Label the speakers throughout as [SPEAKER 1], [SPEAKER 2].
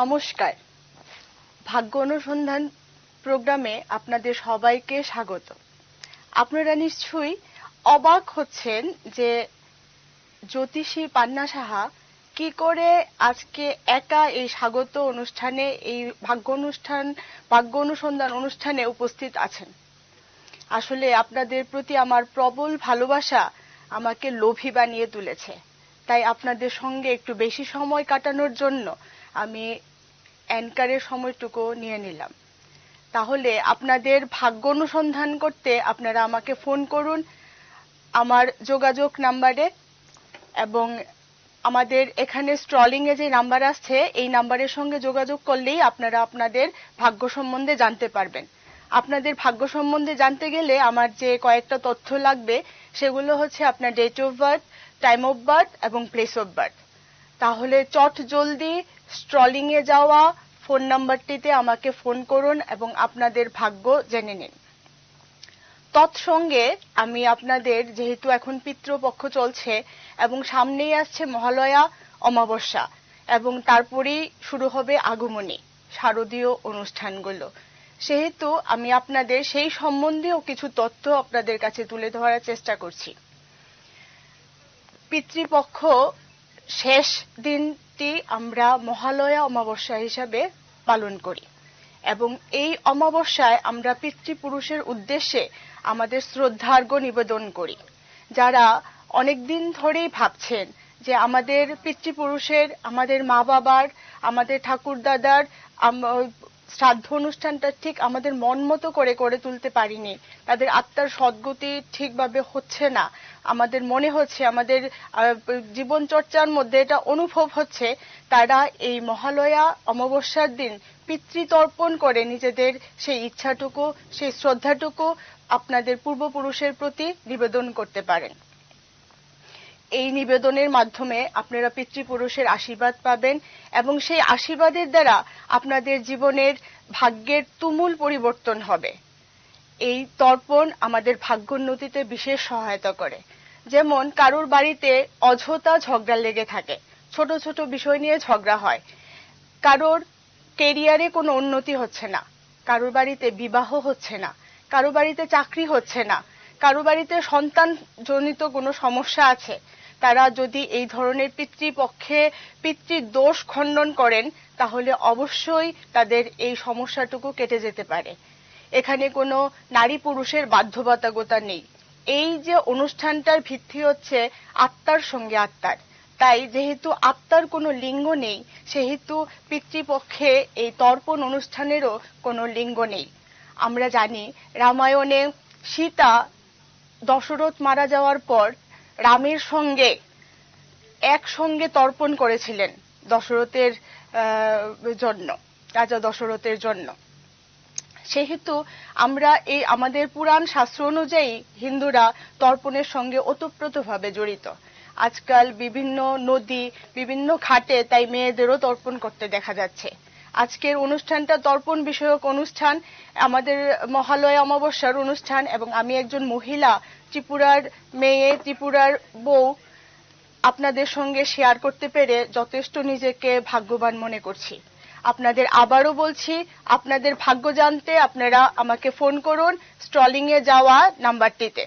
[SPEAKER 1] নমস্কার। ভাগ্য অনুসন্ধান প্রোগ্রামে আপনাদের সবাইকে স্বাগত। আপনারা নিশ্চয়ই অবাক হচ্ছেন যে জ্যোতিষী পান্না সাহা কি করে আজকে একা এই স্বাগত অনুষ্ঠানে, এই ভাগ্য অনুষ্ঠান, ভাগ্য অনুসন্ধান অনুষ্ঠানে উপস্থিত আছেন। আসলে আপনাদের প্রতি আমার প্রবল ভালোবাসা আমাকে লোভী বানিয়ে তুলেছে। তাই আপনাদের সঙ্গে একটু বেশি সময় কাটানোর জন্য আমি অ্যানকারের সময়টুকু নিয়ে নিলাম। তাহলে আপনাদের ভাগ্য অনুসন্ধান করতে আপনারা আমাকে ফোন করুন আমার যোগাযোগ নাম্বারে এবং আমাদের এখানে স্ট্রলিং এ যে নাম্বার আসছে, এই নাম্বারের সঙ্গে যোগাযোগ করলেই আপনারা আপনাদের ভাগ্য সম্বন্ধে জানতে পারবেন। আপনাদের ভাগ্য সম্বন্ধে জানতে গেলে আমার যে কয়েকটা তথ্য লাগবে, সেগুলো হচ্ছে আপনার date of birth time of birth এবং প্লেস অফ বার্থ তাহলে চট জলদি স্ট্রলিং এ যাওয়া ফোন নাম্বারটিতে আমাকে ফোন করুন এবং আপনাদের ভাগ্য জেনে নিন। তৎসঙ্গে আমি আপনাদের, যেহেতু এখন পিতৃপক্ষ চলছে এবং সামনেই আসছে মহালয়া, অমাবস্যা, এবং তারপরেই শুরু হবে আগমনী, শারদীয় অনুষ্ঠানগুলো। সেহেতু আমি আপনাদের সেই সম্বন্ধেও কিছু তথ্য আপনাদের কাছে তুলে ধরার চেষ্টা করছি। পিতৃপক্ষ শেষ দিনটি আমরা মহালয়া অমাবস্যা হিসাবে পালন করি। এবং এই অমাবস্যায় আমরা পিতৃপুরুষের উদ্দেশ্যে আমাদের শ্রদ্ধার্ঘ্য নিবেদন করি। যারা অনেকদিন ধরেই ভাবছেন যে আমাদের পিতৃপুরুষের, আমাদের মা বাবার আমাদের ঠাকুর দাদার শ্রাদ্ধ অনুষ্ঠানটা ঠিক আমাদের মন মতো করে করে তুলতে পারিনি। তাদের আত্মার সদ্গতি ঠিকভাবে হচ্ছে না। আমাদের মনে হচ্ছে, আমাদের জীবন চর্চার মধ্যে এটা অনুভব হচ্ছে, তারা এই মহালয়া অমাবস্যার দিন পিতৃতর্পণ করে নিজেদের সেই ইচ্ছাটুকু, সেই শ্রদ্ধাটুকু আপনাদের পূর্বপুরুষের প্রতি নিবেদন করতে পারেন। এই নিবেদনের মাধ্যমে আপনারা পিতৃপুরুষের আশীর্বাদ পাবেন এবং সেই আশীর্বাদের দ্বারা আপনাদের জীবনের ভাগ্যের তুমুল পরিবর্তন হবে। এই তর্পণ আমাদের ভাগ্যোন্নতিতে বিশেষ সহায়তা করে। যেমন, কারোর বাড়িতে অযথা ঝগড়া লেগে থাকে, ছোট ছোট বিষয় নিয়ে ঝগড়া হয়, কারোর কেরিয়ারে কোনো উন্নতি হচ্ছে না, কারোর বাড়িতে বিবাহ হচ্ছে না কারও বাড়িতে চাকরি হচ্ছে না কারও বাড়িতে সন্তান জনিত কোনো সমস্যা আছে, তারা যদি এই ধরনের পিতৃপক্ষে পিতৃদোষ খণ্ডন করেন, তাহলে অবশ্যই তাদের এই সমস্যাটুকু কেটে যেতে পারে। এখানে কোনো নারী পুরুষের বাধ্যবাধকতা নেই। এই যে অনুষ্ঠানটার ভিত্তি হচ্ছে আত্মার সঙ্গে আত্মার। তাই যেহেতু আত্মার কোনো লিঙ্গ নেই, সেহেতু পিতৃপক্ষে এই তর্পণ অনুষ্ঠানেরও কোনো লিঙ্গ নেই। আমরা জানি রামায়ণে সীতা দশরথ মারা যাওয়ার পর রামের সঙ্গে একসঙ্গে তর্পণ করেছিলেন দশরথের জন্য, রাজা দশরথের জন্য। সেহেতু আমরা এই আমাদের পুরাণ শাস্ত্র অনুযায়ী হিন্দুরা তর্পণের সঙ্গে ওতপ্রোতভাবে জড়িত। আজকাল বিভিন্ন নদী, বিভিন্ন ঘাটে তাই মেয়েদেরও তর্পণ করতে দেখা যাচ্ছে। আজকের অনুষ্ঠানটা তর্পণ বিষয়ক অনুষ্ঠান, আমাদের মহালয়া অমাবস্যার অনুষ্ঠান এবং আমি একজন মহিলা, ত্রিপুরার মেয়ে, ত্রিপুরার বউ, আপনাদের সঙ্গে শেয়ার করতে পেরে যথেষ্ট নিজেকে ভাগ্যবান মনে করছি। আপনাদের আবারও বলছি, আপনাদের ভাগ্য জানতে আপনারা আমাকে ফোন করুন স্ট্রলিং এ যাওয়া নাম্বারটিতে।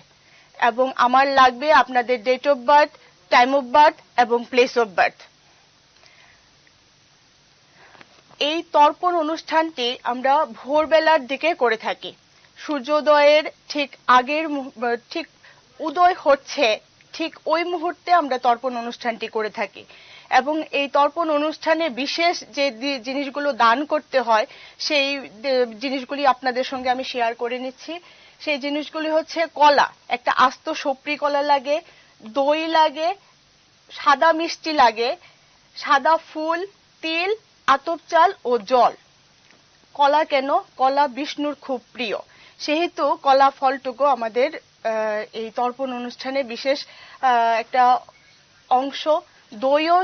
[SPEAKER 1] এবং আমার লাগবে আপনাদের date of birth time of birth এবং প্লেস অফ বার্থ এই তর্পণ অনুষ্ঠানটি আমরা ভোরবেলার দিকে করে থাকি। সূর্যোদয়ের ঠিক আগের ঠিক উদয় হচ্ছে, ঠিক ওই মুহূর্তে আমরা তর্পণ অনুষ্ঠানটি করে থাকি। এবং এই তর্পণ অনুষ্ঠানে বিশেষ যে জিনিসগুলো দান করতে হয়, সেই জিনিসগুলি আপনাদের সঙ্গে আমি শেয়ার করে নিচ্ছি। সেই জিনিসগুলি হচ্ছে কলা। একটা আস্ত সপ্রি কলা লাগে, দই লাগে, সাদা মিষ্টি লাগে, সাদা ফুল, তিল আতপ চাল ও জল। কলা কেন? কলা বিষ্ণুর খুব প্রিয়। সেহেতু কলা ফলটুকু আমাদের এই তর্পণ অনুষ্ঠানে বিশেষ একটা অংশ দইও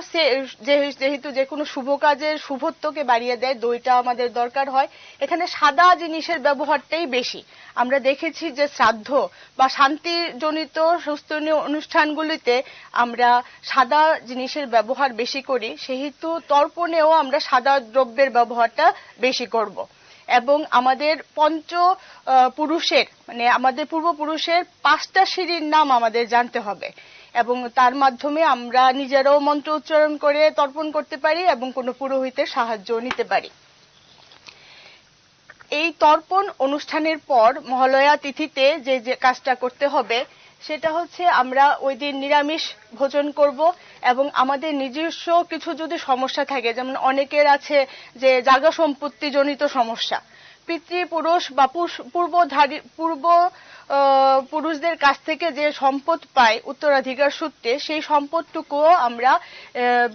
[SPEAKER 1] যেহেতু যে কোনো শুভ কাজের শুভত্বকে বাড়িয়ে দেয়, দইটা আমাদের দরকার হয়। এখানে সাদা জিনিসের ব্যবহারটাই বেশি। আমরা দেখেছি যে শ্রাদ্ধ বা শান্তিজনিত সুস্থনীয় অনুষ্ঠানগুলিতে আমরা সাদা জিনিসের ব্যবহার বেশি করি। সেহেতু তর্পণেও আমরা সাদা দ্রব্যের ব্যবহারটা বেশি করব। এবং আমাদের পঞ্চ পুরুষের মানে আমাদের পূর্বপুরুষের পাঁচটা সিঁড়ির নাম আমাদের জানতে হবে। এবং তার মাধ্যমে আমরা নিজেরাও মন্ত্র উচ্চারণ করে তর্পণ করতে পারি এবং কোনো পুরোহিতের সাহায্য নিতে পারি। এই তর্পণ অনুষ্ঠানের পর মহালয়া তিথিতে যে যে কাজটা করতে হবে, সেটা হচ্ছে আমরা ওই দিন নিরামিষ ভোজন করব এবং আমাদের নিজস্ব কিছু যদি সমস্যা থাকে, যেমন অনেকের আছে যে জাগা সম্পত্তি জনিত সমস্যা পিতৃপুরুষ বা পূর্বধারী পূর্ব পুরুষদের কাছ থেকে যে সম্পদ পাই উত্তরাধিকার সূত্রে, সেই সম্পদটুকুও আমরা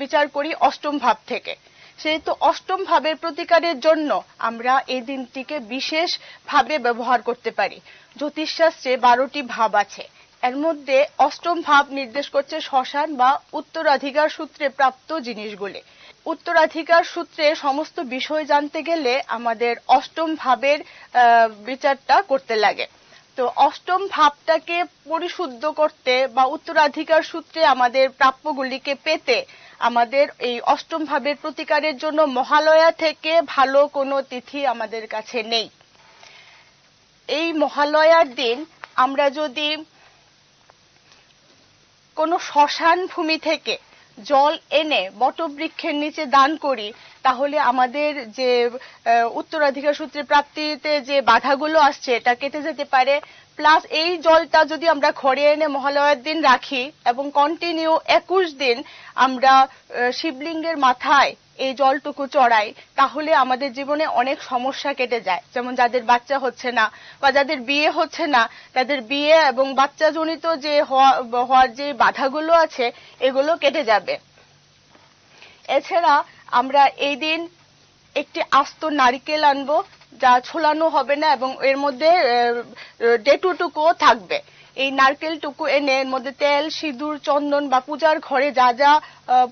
[SPEAKER 1] বিচার করি অষ্টম ভাব থেকে। সেহেতু অষ্টম ভাবের প্রতিকারের জন্য আমরা এই দিনটিকে বিশেষভাবে ব্যবহার করতে পারি। জ্যোতিষশাস্ত্রে বারোটি ভাব আছে। এর মধ্যে অষ্টম ভাব নির্দেশ করছে শ্মশান বা উত্তরাধিকার সূত্রে প্রাপ্ত জিনিসগুলি। উত্তরাধিকার সূত্রে সমস্ত বিষয় জানতে গেলে আমাদের অষ্টম ভাবের বিচারটা করতে লাগে। তো অষ্টম ভাবটাকে পরিশুদ্ধ করতে বা উত্তরাধিকার সূত্রে আমাদের প্রাপ্যগুলিকে পেতে আমাদের এই অষ্টম ভাবের প্রতিকারের জন্য মহালয়া থেকে ভালো কোনো তিথি আমাদের কাছে নেই। এই মহালয়ার দিন আমরা যদি কোনো শ্মশান ভূমি থেকে জল এনে বটবৃক্ষের নিচে দান করি, তাহলে আমাদের যে উত্তরাধিকার সূত্রে প্রাপ্তিতে যে বাধাগুলো আসছে, এটা কেটে যেতে পারে। প্লাস এই জলটা যদি আমরা ঘরে এনে মহালয়ার দিন রাখি এবং কন্টিনিউ একুশ দিন আমরা শিবলিঙ্গের মাথায় এই জলটুকু চড়াই, তাহলে আমাদের জীবনে অনেক সমস্যা কেটে যায়। যেমন যাদের বাচ্চা হচ্ছে না বা যাদের বিয়ে হচ্ছে না, তাদের বিয়ে এবং বাচ্চা জনিত যে হওয়ার যে বাধাগুলো আছে, এগুলো কেটে যাবে। এছাড়া আমরা এই দিন একটি আস্ত নারিকেল আনব, যা ছোলানো হবে না এবং এর মধ্যে ডেটুটুকুও থাকবে। এই নারকেলটুকু এনে এর মধ্যে তেল, সিঁদুর, চন্দন বা পূজার ঘরে যা যা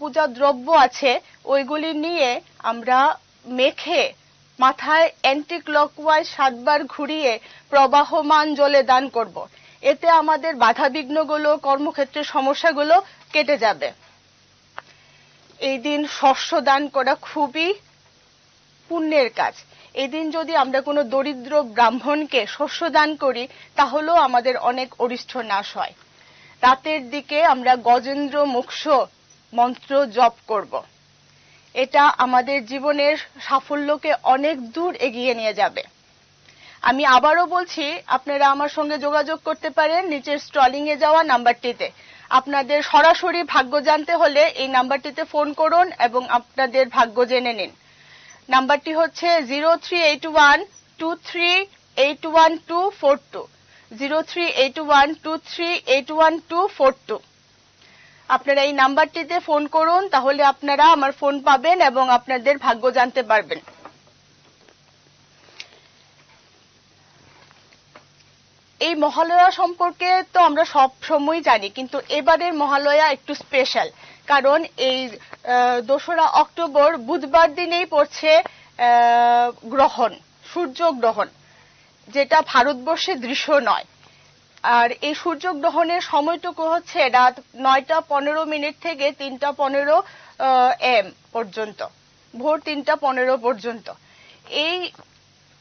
[SPEAKER 1] পূজা দ্রব্য আছে, ওইগুলি নিয়ে আমরা মেখে মাথায় অ্যান্টি ক্লকওয়াইজ সাতবার ঘুরিয়ে প্রবাহমান জলে দান করব। এতে আমাদের বাধা বিঘ্নগুলো কর্মক্ষেত্রের সমস্যাগুলো কেটে যাবে এই দিন শস্য দান করা খুবই পুণ্যের কাজ এদিন যদি আমরা কোনো দরিদ্র ব্রাহ্মণকে শস্য দান করি, তাহলেও আমাদের অনেক অরিষ্ঠ নাশ হয়। রাতের দিকে আমরা গজেন্দ্র মুক্ষ মন্ত্র জপ করব। এটা আমাদের জীবনের সাফল্যকে অনেক দূর এগিয়ে নিয়ে যাবে। আমি আবারও বলছি, আপনারা আমার সঙ্গে যোগাযোগ করতে পারেন নিচের স্টলিং এ যাওয়া নাম্বারটিতে। আপনাদের সরাসরি ভাগ্য জানতে হলে এই নাম্বারটিতে ফোন করুন এবং আপনাদের ভাগ্য জেনে নিন। নাম্বারটি হচ্ছে zero three eight one two three eight one two four two zero three eight one two three eight one two four two আপনারা এই নাম্বারটিতে ফোন করুন, তাহলে আপনারা আমার ফোন পাবেন এবং আপনাদের ভাগ্য জানতে পারবেন। এই মহালয়া সম্পর্কে তো আমরা সব সময় জানি, কিন্তু এবারের মহালয়া একটু স্পেশাল কারণ এই দোসরা অক্টোবর বুধবার দিনেই পড়ছে গ্রহণ সূর্য গ্রহণ যেটা ভারতবর্ষে দৃশ্য নয়। আর এই সূর্যগ্রহণের সময়টুকু হচ্ছে রাত নয়টা পনেরো মিনিট থেকে তিনটা পনেরো এম পর্যন্ত, ভোর তিনটা পনেরো পর্যন্ত। এই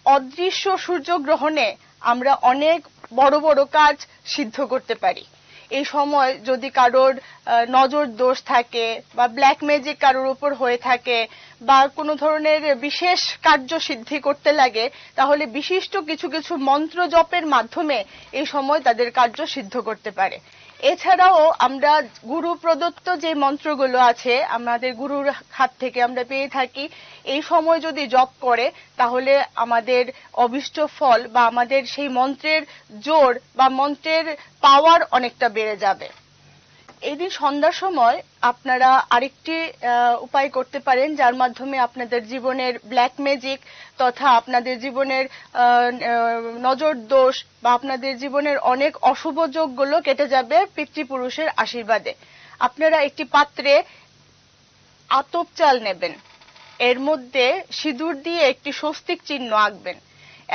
[SPEAKER 1] অদৃশ্য সূর্যগ্রহণে আমরা অনেক বড় বড় কাজ সিদ্ধ করতে পারি। এই সময় যদি কারোর নজর দোষ থাকে বা ব্ল্যাক ম্যাজিক কারোর উপর হয়ে থাকে বা কোনো ধরনের বিশেষ কার্য সিদ্ধি করতে লাগে, তাহলে বিশিষ্ট কিছু কিছু মন্ত্র জপের মাধ্যমে এই সময় তাদের কার্য সিদ্ধ করতে পারে। এছাড়াও আমরা গুরু প্রদত্ত যে মন্ত্রগুলো আছে, আমাদের গুরুর হাত থেকে আমরা পেয়ে থাকি। এই সময় যদি জপ করে, তাহলে আমাদের অবিষ্ট ফল বা আমাদের সেই মন্ত্রের জোর বা মন্ত্রের পাওয়ার অনেকটা বেড়ে যাবে। এই দিন সন্ধ্যার সময় আপনারা আরেকটি উপায় করতে পারেন, যার মাধ্যমে আপনাদের জীবনের ব্ল্যাক ম্যাজিক তথা আপনাদের জীবনের নজর দোষ বা আপনাদের জীবনের অনেক অশুভ যোগগুলো কেটে যাবে পিতৃপুরুষের আশীর্বাদে। আপনারা একটি পাত্রে আতপ চাল নেবেন। এর মধ্যে সিঁদুর দিয়ে একটি স্বস্তিক চিহ্ন আঁকবেন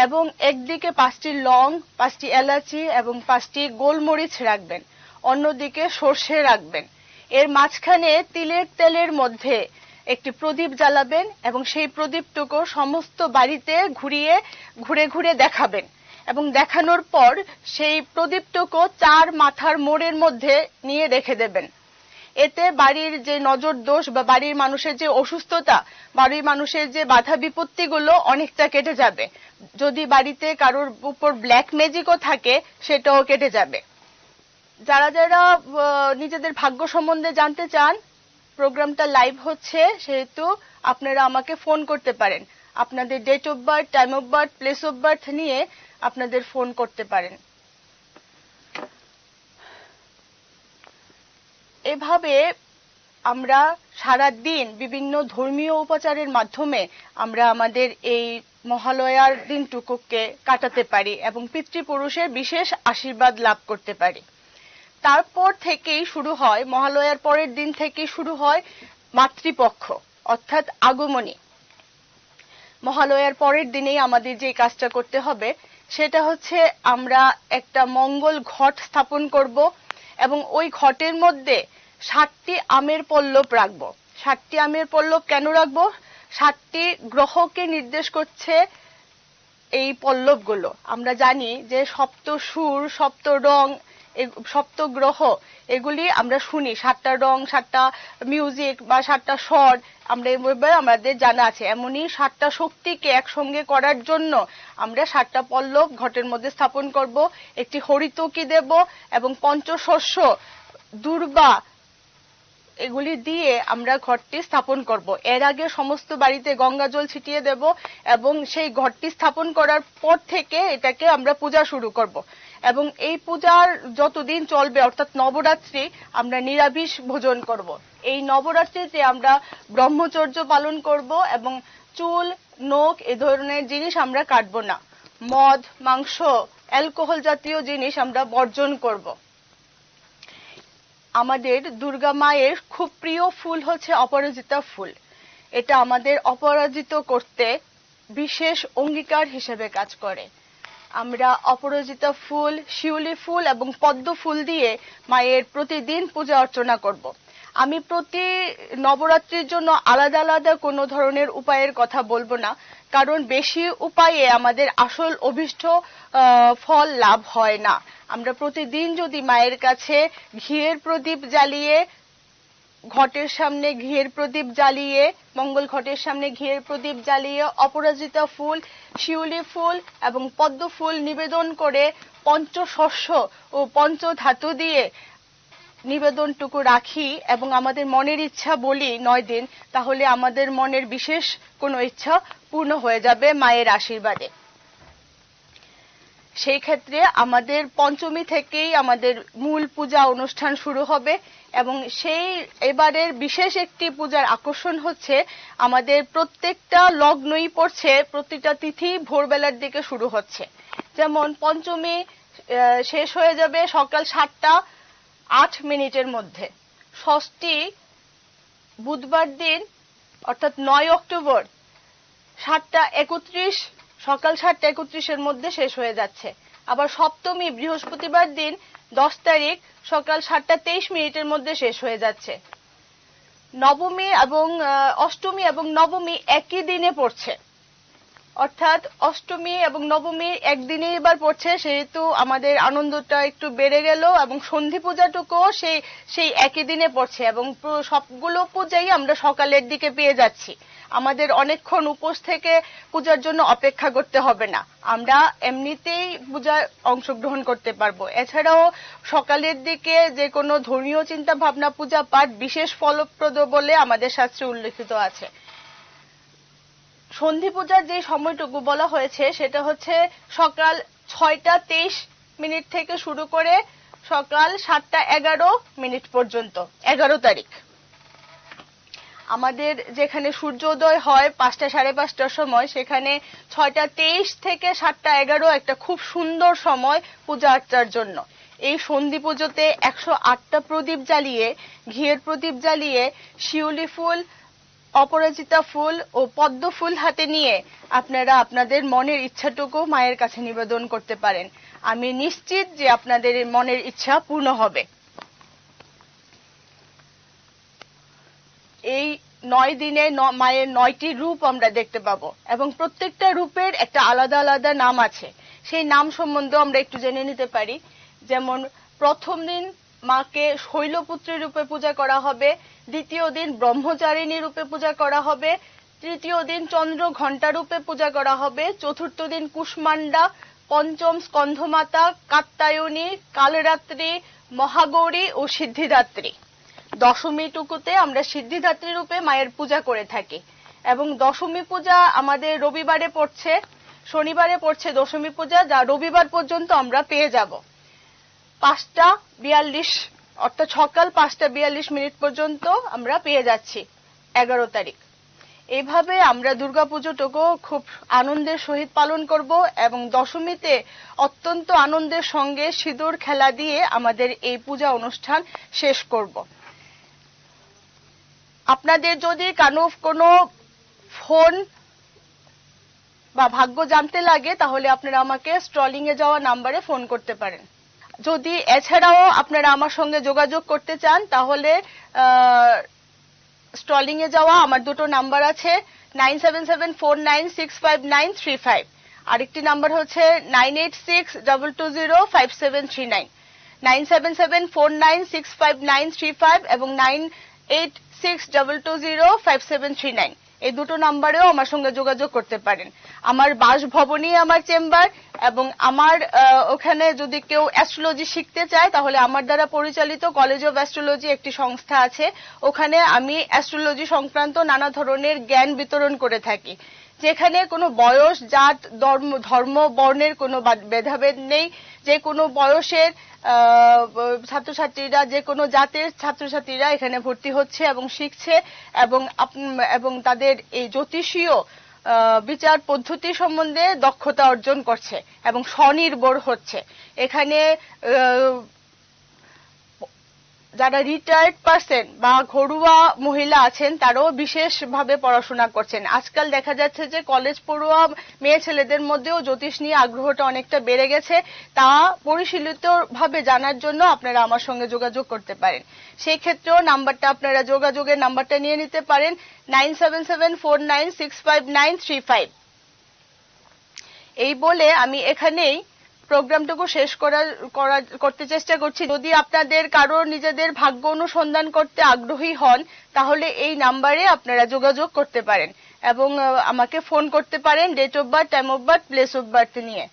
[SPEAKER 1] এবং একদিকে পাঁচটি লং, পাঁচটি এলাচি এবং পাঁচটি গোলমরিচ রাখবেন। অন্যদিকে সর্ষে রাখবেন। এর মাঝখানে তিলের তেলের মধ্যে একটি প্রদীপ জ্বালাবেন এবং সেই প্রদীপটুকু সমস্ত বাড়িতে ঘুরিয়ে ঘুরে ঘুরে দেখাবেন। এবং দেখানোর পর সেই প্রদীপটুকু চার মাথার মোড়ের মধ্যে নিয়ে রেখে দেবেন। এতে বাড়ির যে নজর দোষ বা বাড়ির মানুষের যে অসুস্থতা, বাড়ির মানুষের যে বাধা বিপত্তিগুলো অনেকটা কেটে যাবে। যদি বাড়িতে কারোর উপর ব্ল্যাক ম্যাজিকও থাকে, সেটাও কেটে যাবে। যারা যারা নিজেদের ভাগ্য সম্বন্ধে জানতে চান, প্রোগ্রামটা লাইভ হচ্ছে, সেহেতু আপনারা আমাকে ফোন করতে পারেন। আপনাদের date of birth time of birth place of birth নিয়ে আপনাদের ফোন করতে পারেন। এভাবে আমরা সারা দিন বিভিন্ন ধর্মীয় উপাচারের মাধ্যমে আমরা আমাদের এই মহালয়ার দিনটুকুকে কাটাতে পারি এবং পিতৃপুরুষের বিশেষ আশীর্বাদ লাভ করতে পারি। তারপর থেকেই শুরু হয়, মহালয়ার পরের দিন থেকেই শুরু হয় মাতৃপক্ষ, অর্থাৎ আগমনী। মহালয়ার পরের দিনেই আমাদের যে কাজটা করতে হবে, সেটা হচ্ছে আমরা একটা মঙ্গল ঘট স্থাপন করব এবং ওই ঘটের মধ্যে সাতটি আমের পল্লব রাখব। সাতটি আমের পল্লব কেন রাখব? সাতটি গ্রহকে নির্দেশ করছে এই পল্লবগুলো। আমরা জানি যে সপ্ত সুর, সপ্ত রং সপ্ত গ্রহ এগুলি আমরা শুনি। সাতটা রং, সাতটা মিউজিক বা সাতটা স্বর, আমরা এভাবে আমাদের জানা আছে। এমনই সাতটা শক্তিকে একসঙ্গে করার জন্য আমরা সাতটা পল্লব ঘটের মধ্যে স্থাপন করব। একটি হরিতকি দেব এবং পঞ্চশস্য, দুর্বা এগুলি দিয়ে আমরা ঘরটি স্থাপন করব। এর আগে সমস্ত বাড়িতে গঙ্গা জল ছিটিয়ে দেব এবং সেই ঘরটি স্থাপন করার পর থেকে এটাকে আমরা পূজা শুরু করব। এবং এই পূজার যতদিন চলবে, অর্থাৎ নবরাত্রি, আমরা নিরামিষ ভোজন করব। এই নবরাত্রিতে আমরা ব্রহ্মচর্য পালন করব এবং চুল, নোখ এ ধরনের জিনিস আমরা কাটবো না। মদ, মাংস, অ্যালকোহল জাতীয় জিনিস আমরা বর্জন করব। আমাদের দুর্গা মায়ের খুব প্রিয় ফুল হচ্ছে অপরাজিতা ফুল। এটা আমাদের অপরাজিত করতে বিশেষ অঙ্গীকার হিসেবে কাজ করে। আমরা অপরাজিতা ফুল, শিউলি ফুল এবং পদ্ম ফুল দিয়ে মায়ের প্রতিদিন পূজা অর্চনা করব। আমি প্রতি নবরাত্রির জন্য আলাদা আলাদা কোনো ধরনের উপায়ের কথা বলব না, কারণ বেশি উপায়ে আমাদের আসল অভিষ্ট ফল লাভ হয় না। আমরা প্রতিদিন যদি মায়ের কাছে ঘিয়ের প্রদীপ জ্বালিয়ে ঘটের সামনে ঘিয়ের প্রদীপ জ্বালিয়ে, মঙ্গল ঘটের সামনে ঘিয়ের প্রদীপ জ্বালিয়ে অপরাজিতা ফুল, শিউলি ফুল এবং পদ্ম ফুল নিবেদন করে পঞ্চশস্য ও পঞ্চধাতু দিয়ে নিবেদনটুকু রাখি এবং আমাদের মনের ইচ্ছা বলি নয় দিন, তাহলে আমাদের মনের বিশেষ কোনো ইচ্ছা পূর্ণ হয়ে যাবে মায়ের আশীর্বাদে। সেই ক্ষেত্রে আমাদের পঞ্চমী থেকেই আমাদের মূল পূজা অনুষ্ঠান শুরু হবে এবং সেই এবারের বিশেষ একটি পূজার আকর্ষণ হচ্ছে আমাদের প্রত্যেকটা লগ্নই পড়ছে, প্রতিটা তিথি ভোরবেলার দিকে শুরু হচ্ছে। যেমন পঞ্চমী শেষ হয়ে যাবে সকাল সাতটা আট মিনিটের মধ্যে। ষষ্ঠী বুধবার দিন, অর্থাৎ নয় অক্টোবর, সাতটা একত্রিশ সকাল সাতটা একত্রিশের মধ্যে শেষ হয়ে যাচ্ছে। আবার সপ্তমী, বৃহস্পতিবার দিন দশ তারিখ সকাল সাতটা তেইশ মিনিটের মধ্যে শেষ হয়ে যাচ্ছে। নবমী এবং অষ্টমী এবং নবমী একই দিনে পড়ছে। অর্থাৎ অষ্টমী এবং নবমী একদিনে এবার পড়ছে, সেহেতু আমাদের আনন্দটা একটু বেড়ে গেল এবং সন্ধি পূজাটুকুও সেই সেই একই দিনে পড়ছে এবং সবগুলো পূজাই আমরা সকালের দিকে পেয়ে যাচ্ছি। আমাদের অনেকক্ষণ উপোস থেকে পূজার জন্য অপেক্ষা করতে হবে না। আমরা এমনিতেই পূজায় অংশগ্রহণ করতে পারব। এছাড়াও সকালের দিকে যে কোনো ধর্মীয় চিন্তা ভাবনা পূজা পাঠ বিশেষ ফলপ্রদ বলে আমাদের শাস্ত্রে উল্লেখিত আছে। সন্ধি পূজার যে সময়টুকু বলা হয়েছে, সেটা হচ্ছে সকাল ছয়টা তেইশ মিনিট থেকে শুরু করে সকাল সাতটা এগারো মিনিট পর্যন্ত, এগারো তারিখ। আমাদের যেখানে সূর্যোদয় হয় পাঁচটা সাড়ে পাঁচটার সময়, সেখানে ছয়টা তেইশ থেকে সাতটা এগারো একটা খুব সুন্দর সময় পূজা আর্চার জন্য। এই সন্ধি পুজোতে একশো আটটা প্রদীপ জ্বালিয়ে, ঘিয়ের প্রদীপ জ্বালিয়ে, শিউলি ফুল, অপরাজিতা ফুল ও পদ্ম ফুল হাতে নিয়ে আপনারা আপনাদের মনের ইচ্ছাটুকু মায়ের কাছে নিবেদন করতে পারেন। আমি নিশ্চিত যে আপনাদের মনের ইচ্ছা পূর্ণ হবে। এই নয় দিনে মায়ের নয়টি রূপ আমরা দেখতে পাবো। এবং প্রত্যেকটা রূপের একটা আলাদা আলাদা নাম আছে। সেই নাম সম্বন্ধে আমরা একটু জেনে নিতে পারি। যেমন, প্রথম দিন মাকে শৈলপুত্রী রূপে পূজা করা হবে, দ্বিতীয় দিন ব্রহ্মচারিণী রূপে পূজা করা হবে, তৃতীয় দিন চন্দ্র ঘণ্টা রূপে পূজা করা হবে, চতুর্থ দিন কুষ্মান্ডা পঞ্চম স্কন্ধমাতা, কাত্তায়নী, কালরাত্রি, মহাগৌরী ও সিদ্ধিদাত্রী। দশমী টুকুতে আমরা সিদ্ধিদাত্রী রূপে মায়ের পূজা করে থাকি। এবং দশমী পূজা আমাদের রবিবারে পড়ছে, শনিবারে পড়ছে দশমী পূজা, যা রবিবার পর্যন্ত আমরা পেয়ে যাব। পাঁচটা বিয়াল্লিশ, অর্থাৎ সকাল পাঁচটা বিয়াল্লিশ মিনিট পর্যন্ত আমরা পেয়ে যাচ্ছি, এগারো তারিখ। এভাবে আমরা দুর্গাপুজোটুকু খুব আনন্দের সহিত পালন করব এবং দশমীতে অত্যন্ত আনন্দের সঙ্গে সিঁদুর, খেলা দিয়ে আমাদের এই পূজা অনুষ্ঠান শেষ করব। আপনাদের যদি কানো কোনো ফোন বা ভাগ্য জানতে লাগে, তাহলে আপনারা আমাকে স্ট্রলিং এ যাওয়া নাম্বারে ফোন করতে পারেন। যদি এছাড়াও আপনারা আমার সঙ্গে যোগাযোগ করতে চান, তাহলে স্টলিং এ যাওয়া আমার দুটো নাম্বার আছে, nine seven seven four nine six five nine three five. আরেকটি নাম্বার হচ্ছে nine eight six double two zero five seven three nine. Nine seven seven four nine six five nine three five এবং nine eight six double two zero five seven three nine এই দুটো নাম্বারেও আমার সঙ্গে যোগাযোগ করতে পারেন। আমার বাসভবনই আমার চেম্বার এবং আমার ওখানে যদি কেউ অ্যাস্ট্রোলজি শিখতে চায়, তাহলে আমার দ্বারা পরিচালিত কলেজ অফ অ্যাস্ট্রোলজি একটি সংস্থা আছে। ওখানে আমি অ্যাস্ট্রোলজি সংক্রান্ত নানা ধরনের জ্ঞান বিতরণ করে থাকি। যেখানে কোনো বয়স, জাত, ধর্ম বর্ণের কোনো ভেদাভেদ নেই। যে কোনো বয়সের ছাত্রছাত্রীরা যে কোনো জাতের ছাত্রছাত্রীরা এখানে ভর্তি হচ্ছে এবং শিখছে এবং এবং তাদের এই জ্যোতিষীয় বিচার পদ্ধতি সম্বন্ধে দক্ষতা অর্জন করছে এবং স্বনির্ভর হচ্ছে। এখানে যারা রিটায়ার্ড পার্সন বা ঘরোয়া মহিলা আছেন, তারাও বিশেষভাবে পড়াশোনা করছেন। আজকাল দেখা যাচ্ছে যে কলেজ পড়ুয়া মেয়ে ছেলেদের মধ্যেও জ্যোতিষ নিয়ে আগ্রহটা অনেকটা বেড়ে গেছে। তা পরিশীলিত ভাবে জানার জন্য আপনারা আমার সঙ্গে যোগাযোগ করতে পারেন। সেই ক্ষেত্রেও নাম্বারটা আপনারা যোগাযোগের নাম্বারটা নিয়ে নিতে পারেন nine seven seven four nine six five nine three five এই বলে আমি এখানেই প্রোগ্রামটুকু শেষ করার, করা, করতে চেষ্টা করছি। যদি আপনাদের কারও নিজেদের ভাগ্য অনুসন্ধান করতে আগ্রহী হন, তাহলে এই নাম্বারে আপনারা যোগাযোগ করতে পারেন এবং আমাকে ফোন করতে পারেন date of birth time of birth place of birth নিয়ে।